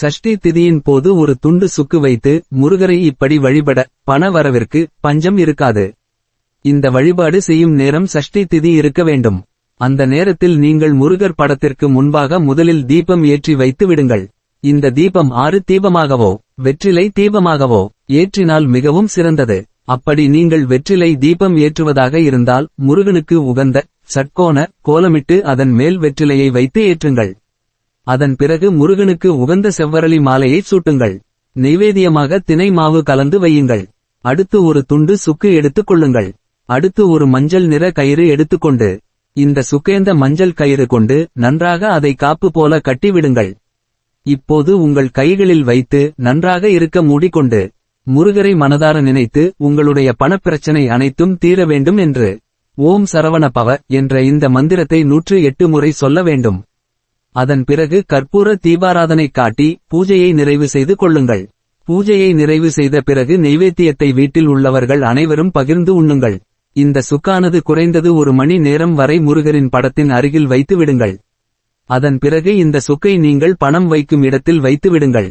சஷ்டி திதியின் போது ஒரு துண்டு சுக்கு வைத்து முருகரை இப்படி வழிபட பண வரவிற்கு பஞ்சம் இருக்காது. இந்த வழிபாடு செய்யும் நேரம் சஷ்டி திதி இருக்க வேண்டும். அந்த நேரத்தில் நீங்கள் முருகர் படத்திற்கு முன்பாக முதலில் தீபம் ஏற்றி வைத்து விடுங்கள். இந்த தீபம் ஆறு தீபமாகவோ வெற்றிலை தீபமாகவோ ஏற்றினால் மிகவும் சிறந்தது. அப்படி நீங்கள் வெற்றிலை தீபம் ஏற்றுவதாக இருந்தால் முருகனுக்கு உகந்த சட்கோண கோலமிட்டு அதன் மேல் வெற்றிலையை வைத்து ஏற்றுங்கள். அதன் பிறகு முருகனுக்கு உகந்த செவ்வரளி மாலையை சூட்டுங்கள். நெய்வேதியமாக தினை மாவு கலந்து வையுங்கள். அடுத்து ஒரு துண்டு சுக்கு எடுத்துக் கொள்ளுங்கள். அடுத்து ஒரு மஞ்சள் நிற கயிறு எடுத்துக்கொண்டு இந்த சுக்கேந்த மஞ்சள் கயிறு கொண்டு நன்றாக அதை காப்பு போல கட்டி விடுங்கள். இப்போது உங்கள் கைகளில் வைத்து நன்றாக இருக்க மூடிக்கொண்டு முருகரை மனதார நினைத்து உங்களுடைய பணப்பிரச்சனை அனைத்தும் தீர வேண்டும் என்று ஓம் சரவண பவ என்ற இந்த மந்திரத்தை நூற்று எட்டு முறை சொல்ல வேண்டும். அதன் பிறகு கற்பூர தீபாராதனை காட்டி பூஜையை நிறைவு செய்து கொள்ளுங்கள். பூஜையை நிறைவு செய்த பிறகு நெய்வேத்தியத்தை வீட்டில் உள்ளவர்கள் அனைவரும் பகிர்ந்து உண்ணுங்கள். இந்த சுக்கானது குறைந்தது ஒரு மணி நேரம் வரை முருகரின் படத்தின் அருகில் வைத்து விடுங்கள் அதன் பிறகு இந்த சுக்கை நீங்கள் பணம் வைக்கும் இடத்தில் வைத்து விடுங்கள்